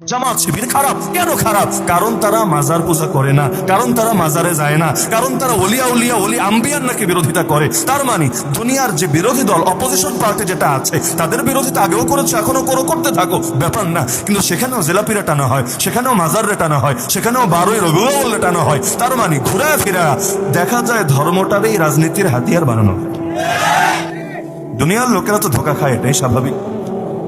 জামাত শিবির খারাপ। কেন খারাপ? কারণ তারা মাজার পূজা করে না, কারণ তারা মাজারে যায় না, কারণ তারা ওলিয়া উলিয়া, ওলি আম্বিয়ার নাকি বিরোধিতা করে। তার মানে দুনিয়ার যে বিরোধী দল অপোজিশন পার্টি যেটা আছে, তাদের বিরোধিতা আগেও করেছে, এখনও করো, করতে থাকো, ব্যাপার না। কিন্তু সেখানেও জেলাপিরা টানা হয়, সেখানেও মাজার টানা হয়, সেখানেও বারোই রবিউল টানা হয়। তার মানে ঘুরে ফিরা দেখা যায় ধর্মটারই রাজনীতির হাতিয়ার বানানো। দুনিয়ার লোকেরা তো ধোকা খায়, এটাই স্বাভাবিক।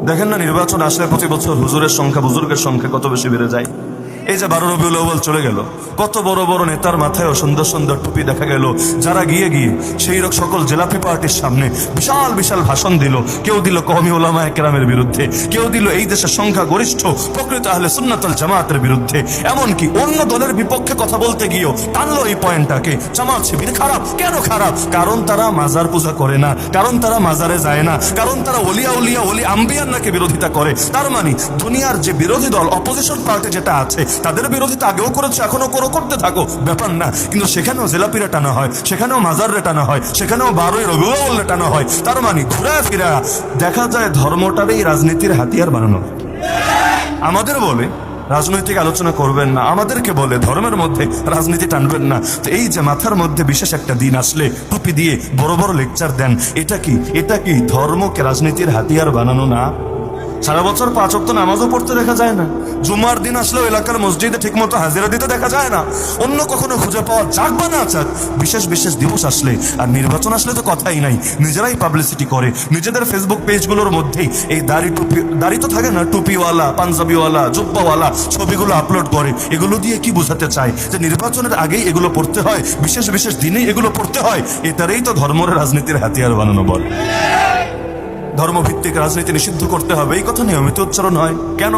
দেখেন না নির্বাচন আসলে প্রতি বছর হুজুরের সংখ্যা বুজুর্গের সংখ্যা কত বেশি বেড়ে যায়? এই যে বারো রবিউল আউ্বাল চলে গেল, কত বড় বড় নেতার মাথায়ও সুন্দর সুন্দর টুপি দেখা গেল, যারা গিয়ে গিয়ে সেই সকল জেলাপি পার্টির সামনে বিশাল বিশাল ভাষণ দিল। কেউ দিল কমি ওলামা একরামের বিরুদ্ধে, কেউ দিল এই দেশের সংখ্যা গরিষ্ঠ প্রকৃত আহলে সুন্নাতল জামাতের বিরুদ্ধে। এমনকি অন্য দলের বিপক্ষে কথা বলতে গিয়েও টানলো এই পয়েন্টটাকে। জামাত শিবির খারাপ, কেন খারাপ? কারণ তারা মাজার পূজা করে না, কারণ তারা মাজারে যায় না, কারণ তারা ওলিয়া উলিয়া ওলি আম্বিয়ার নাকি বিরোধিতা করে। তার মানে দুনিয়ার যে বিরোধী দল অপোজিশন পার্টি যেটা আছে তাদের বিরোধিতা আগেও করেছে, এখনও করো করতে থাকো। ব্যাপার না, কিন্তু সেখানেও জেলাপিরা টানা হয়, সেখানেও মাজার টানা হয়, সেখানেও বারোই রবিউল টানা হয়। তার মানে ঘুরে ফিরা দেখা যায় ধর্মটারই রাজনীতির হাতিয়ার বানানো। আমাদের বলে, রাজনৈতিক আলোচনা করবেন না, আমাদেরকে বলে ধর্মের মধ্যে রাজনীতি টানবেন না। তো এই যে মাথার মধ্যে বিশেষ একটা দিন আসলে, টুপি দিয়ে বড় বড় লেকচার দেন, এটা কি? এটা কি ধর্মকে রাজনীতির হাতিয়ার বানানো না? সারা বছর পাঁচ অক্ট নামাজও পড়তে দেখা যায় না। জুমার দিন আসলেও এলাকার মসজিদে ঠিকমতো হাজিরা দিতে দেখা যায় না। অন্য কখনো খুঁজে পাওয়া যাক বা না চাক বিশেষ বিশেষ দিবস আসলে আর নির্বাচন আসলে তো কথাই নাই। নিজেরাই পাবলিসিটি করে, নিজেদের ফেসবুক পেজগুলোর মধ্যেই এই দাড়ি টুপি, দাড়ি তো থাকে না, টুপিওয়ালা, পাঞ্জাবিওয়ালা, জুব্বাওয়ালা ছবিগুলো আপলোড করে। এগুলো দিয়ে কি বোঝাতে চায় যে নির্বাচনের আগেই এগুলো পড়তে হয়, বিশেষ বিশেষ দিনেই এগুলো পড়তে হয়? এটারেই তো ধর্মের রাজনীতির হাতিয়ার বানানো বল। ধর্মভিত্তিক রাজনীতি নিষিদ্ধ করতে হবে। এই কথা নিয়মিত উচ্চারণ হয়। কেন?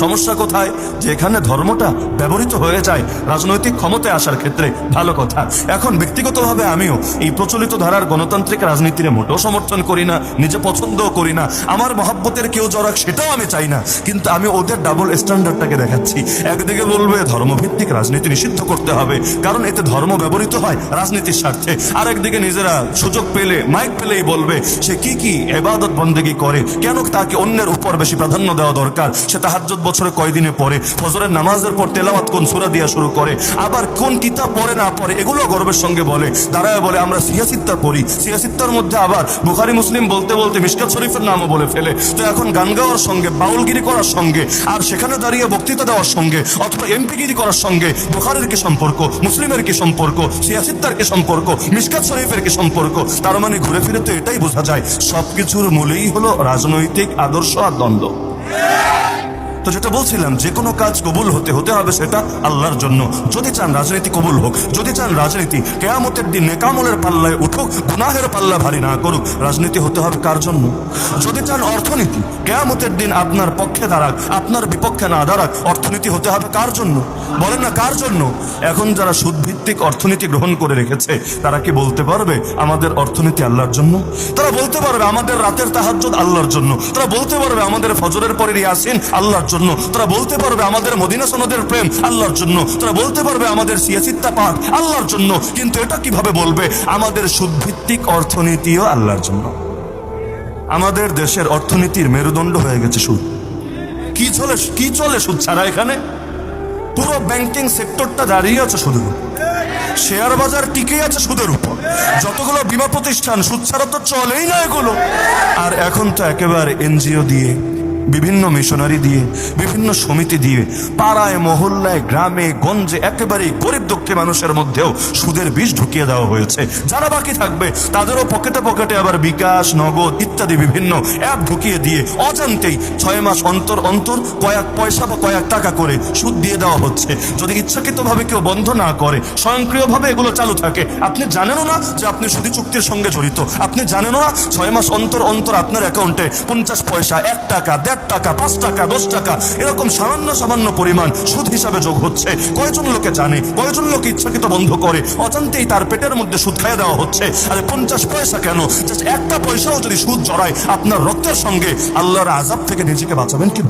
সমস্যা কোথায়? যে এখানে ধর্মটা ব্যবহৃত হয়ে যায়, রাজনৈতিক ক্ষমতায় আসার ক্ষেত্রে ভালো কথা। এখন ব্যক্তিগতভাবে আমিও এই প্রচলিত ধারার গণতান্ত্রিক রাজনীতির মোটেও সমর্থন করি না, নিজে পছন্দও করি না। আমার মহাব্বতের কেউ জড়াক সেটাও আমি চাই না। কিন্তু আমি ওদের ডাবল স্ট্যান্ডার্ডটাকে দেখাচ্ছি। একদিকে বলবে ধর্মভিত্তিক রাজনীতি নিষিদ্ধ করতে হবে, কারণ এতে ধর্ম ব্যবহৃত হয় রাজনীতির স্বার্থে। আর একদিকে নিজেরা সুযোগ পেলে মাইক পেলেই বলবে, সে কি কি এবাদত বন্দেগী করে? কেন তাকে অন্যের উপর বেশি প্রাধান্য দেওয়া দরকার? সে তাহাজ্জুদ বছরে কয়দিনে পড়ে? ফজরের নামাজের পর তেলাওয়াত কোন সুরা দিয়া শুরু করে? আবার কোন কিতাব পড়ে না পড়ে? এগুলো গর্বের সঙ্গে বলে। দাঁড়ায় বলে, আমরা সিয়াসিত্তা পড়ি। সিয়াসিত্তার মধ্যে আবার বুখারি, মুসলিম বলতে বলতে মিশকাত শরীফের নামও বলে ফেলে। তো এখন গান গাওয়ার সঙ্গে, বাউলগিরি করার সঙ্গে, আর সেখানে দাঁড়িয়ে বক্তৃতা দেওয়ার সঙ্গে, অথবা এমপিগিরি করার সঙ্গে বুখারের কি সম্পর্ক, মুসলিমের কি সম্পর্ক সিয়াসিত্তার কি সম্পর্ক, মিশকাত শরীফের কি সম্পর্ক, তার মানে ঘুরে ফিরে তো এটাই বোঝা যায়। সবকিছুর মূলেই হলো রাজনৈতিক আদর্শ আর দ্বন্দ্ব। তো যেটা বলছিলাম, যে কোনো কাজ কবুল হতে হতে হবে সেটা আল্লাহর জন্য। যদি চান রাজনীতি কবুল হোক, যদি চান রাজনীতি, কেয়ামতের দিন নেকামলের পাল্লায় উঠুক, গুনাহের পাল্লা ভারী না করুক, রাজনীতি হতে হবে কার জন্য? যদি চান অর্থনীতি, কেয়ামতের দিন আপনার পক্ষে দাঁড়াক, আপনার বিপক্ষে না দাঁড়াক, অর্থনীতি হতে হবে কার জন্য? বলেন না কার জন্য? এখন যারা সুদভিত্তিক অর্থনীতি গ্রহণ করে রেখেছে, তারা কি বলতে পারবে আমাদের অর্থনীতি আল্লাহর জন্য? তারা বলতে পারবে আমাদের রাতের তাহাজ্জুদ আল্লাহর জন্য। তারা বলতে পারবে আমাদের ফজরের পরের ইয়াসিন আল্লাহর জন্য। তারা বলতে পারবে আমাদের মদিনা সনদের প্রেম আল্লাহর জন্য। তারা বলতে পারবে আমাদের সিয়াসিত্তা পাঠ আল্লাহর জন্য। কিন্তু এটা কীভাবে বলবে? আমাদের সুদভিত্তিক অর্থনীতিও আল্লাহর জন্য। আমাদের দেশের অর্থনীতির মেরুদণ্ড হয়ে গেছে সুদ। কি চলে কি চলে সুদ ছাড়া এখানে? পুরো ব্যাংকিং সেক্টরটা দাঁড়িয়ে আছে সুদের শেয়ার বাজার টিকে আছে সুদের উপর। যতগুলো বিমা প্রতিষ্ঠান, সুদ ছাড়া তো চলেই না এগুলো। আর এখন তো একেবারে এনজিও দিয়ে বিভিন্ন মিশনারি দিয়ে, বিভিন্ন সমিতি দিয়ে, পাড়ায়, মহল্লায়, গ্রামে, গঞ্জে একেবারে গরিব দুঃখী মানুষের মধ্যেও সুদের বিষ ঢুকিয়ে দেওয়া হয়েছে। যারা বাকি থাকবে, তাদেরও পকেটে পকেটে আবার বিকাশ, নগদ ইত্যাদি বিভিন্ন অ্যাপ ঢুকিয়ে দিয়ে অজান্তেই ছয় মাস অন্তর অন্তর কয়েক পয়সা বা কয়েক টাকা করে সুদ দিয়ে দেওয়া হচ্ছে। যদি ইচ্ছাকৃতভাবে কেউ বন্ধ না করে, স্বয়ংক্রিয়ভাবে এগুলো চালু থাকে, আপনি জানেনও না যে আপনি সুদি চুক্তির সঙ্গে জড়িত। আপনি জানেনও না ছয় মাস অন্তর অন্তর আপনার অ্যাকাউন্টে পঞ্চাশ পয়সা, এক টাকা দেড় টাকা, পাঁচ টাকা, দশ টাকা, এরকম সামান্য সামান্য পরিমাণ সুদ হিসাবে যোগ হচ্ছে। কয়জন লোকে জানে? কয়জন লোক ইচ্ছাকৃত বন্ধ করে? অজান্তেই তার পেটের মধ্যে সুদ খাইয়ে দেওয়া হচ্ছে। আরে পঞ্চাশ পয়সা কেন? একটা পয়সাও যদি সুদ জড়ায়, আপনার রক্তের সঙ্গে আল্লাহর আজাব থেকে নিজেকে বাঁচাবেন কি